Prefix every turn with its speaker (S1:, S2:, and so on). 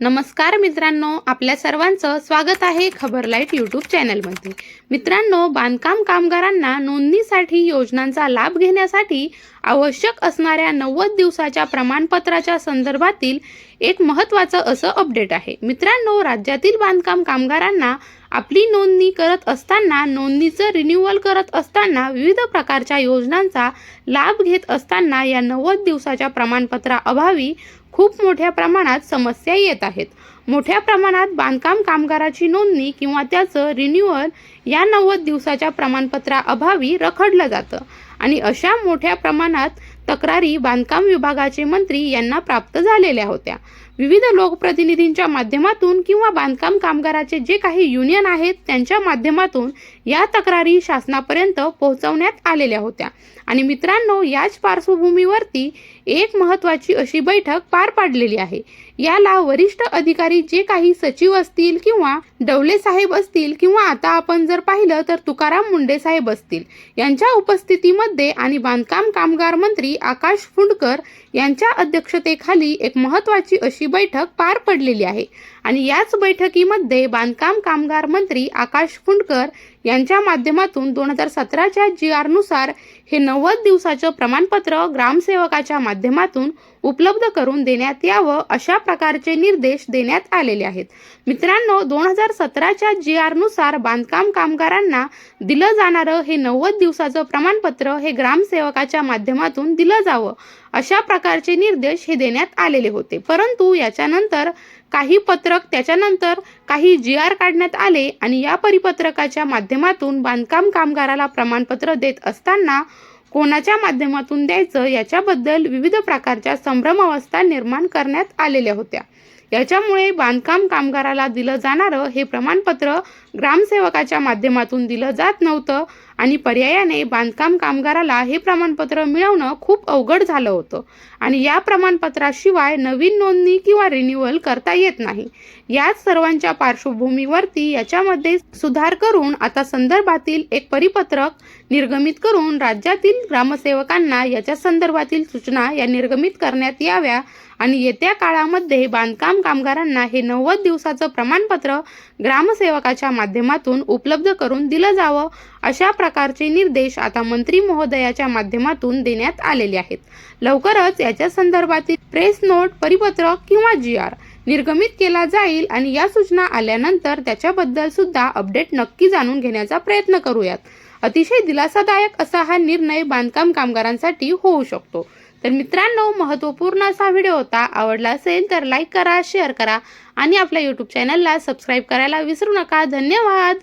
S1: नमस्कार मित्रांनो आपल्या सर्वांचं स्वागत आहे खबर लाइट यूट्यूब चॅनलमध्ये. मित्रांनो बांधकाम कामगारांना नोंदणीसाठी योजनांचा लाभ घेण्यासाठी आवश्यक असणाऱ्या नव्वद दिवसाच्या प्रमाणपत्राच्या संदर्भातील एक महत्त्वाचं असं अपडेट आहे. मित्रांनो राज्यातील बांधकाम कामगारांना आपली नोंदणी करत असताना नोंदणीचं रिन्युअल करत असताना विविध प्रकारच्या योजनांचा लाभ घेत असताना या नव्वद दिवसाच्या प्रमाणपत्राअभावी खूप मोठ्या प्रमाणात समस्या येत आहेत. मोठ्या प्रमाणात बांधकाम कामगाराची नोंदणी किंवा त्याचं रिन्युअल या नव्वद दिवसाच्या प्रमाणपत्राअभावी रखडलं जातं. आणि अशा मोठ्या प्रमाणात तक्रारी बांधकाम विभागाचे मंत्री यांना प्राप्त झालेल्या होत्या. विविध लोकप्रतिनिधींच्या माध्यमातून किंवा बांधकाम कामगाराचे जे काही युनियन आहेत त्यांच्या माध्यमातून या तक्रारी शासनापर्यंत पोहोचवण्यात आलेल्या होत्या. आणि मित्रांनो याच पार्श्वभूमीवरती एक महत्त्वाची अशी बैठक पार पाडलेली आहे. याला वरिष्ठ अधिकारी जे काही सचिव असतील किंवा डवले साहेब असतील किंवा आता आपण जर पाहिलं तर तुकाराम मुंडे साहेब असतील यांच्या उपस्थितीमध्ये आणि बांधकाम कामगार मंत्री आकाश फुंडकर यांच्या अध्यक्षतेखाली एक महत्त्वाची अशी बैठक पार पडलेली आहे. आणि याच बैठकीमध्ये बांधकाम कामगार मंत्री आकाश फुंडकर यांच्या माध्यमातून दोन हजार सतराच्या जी आरनुसार हे नव्वद दिवसाचं प्रमाणपत्र ग्रामसेवकाच्या माध्यमातून उपलब्ध करून देण्यात यावं अशा प्रकारचे निर्देश देण्यात आलेले आहेत. मित्रांनो दोन हजार सतराच्या जी आरनुसार बांधकाम कामगारांना दिलं जाणारं हे नव्वद दिवसाचं प्रमाणपत्र हे ग्रामसेवकाच्या माध्यमातून दिलं जावं अशा प्रकारचे निर्देश हे देण्यात आलेले होते. परंतु याच्यानंतर काही पत्रक त्याच्यानंतर काही जी आर काढण्यात आले आणि या परिपत्रकाच्या माध्यमातून बांधकाम कामगाराला प्रमाणपत्र देत असताना कोणाच्या माध्यमातून द्यायचं याच्याबद्दल विविध प्रकारच्या संभ्रम अवस्था निर्माण करण्यात आलेल्या होत्या. याच्यामुळे बांधकाम कामगाराला दिलं जाणारं हे प्रमाणपत्र ग्रामसेवकाच्या माध्यमातून दिलं जात नव्हतं. आणि पर्यायाने बांधकाम कामगाराला हे प्रमाणपत्र मिळवणं खूप अवघड झालं होतं. आणि या प्रमाणपत्राशिवाय नवीन नोंदणी किंवा रिन्युअल करता येत नाही. याच सर्वांच्या पार्श्वभूमीवरती याच्यामध्ये सुधार करून आता संदर्भातील एक परिपत्रक निर्गमित करून राज्यातील ग्रामसेवकांना याच्या संदर्भातील सूचना या निर्गमित करण्यात याव्या आणि येत्या काळामध्ये बांधकाम कामगारांना हे नव्वद दिवसाचं प्रमाणपत्र ग्रामसेवकाच्या माध्यमातून उपलब्ध करून दिलं जावं अशा प्रकारचे निर्देश आता मंत्री महोदयाच्या माध्यमातून देण्यात आलेले आहेत. लवकरच याच्या संदर्भातील प्रेस नोट परिपत्रक किंवा जी आर निर्गमित केला जाईल आणि या सूचना आल्यानंतर त्याच्याबद्दल सुद्धा अपडेट नक्की जाणून घेण्याचा प्रयत्न करूयात. अतिशय दिलासादायक असा हा निर्णय बांधकाम कामगारांसाठी होऊ शकतो. तर मित्रांनो महत्त्वपूर्ण असा व्हिडिओ होता आवडला असेल तर लाईक करा शेअर करा आणि आपल्या यूट्यूब चॅनलला सबस्क्राईब करायला विसरू नका. धन्यवाद!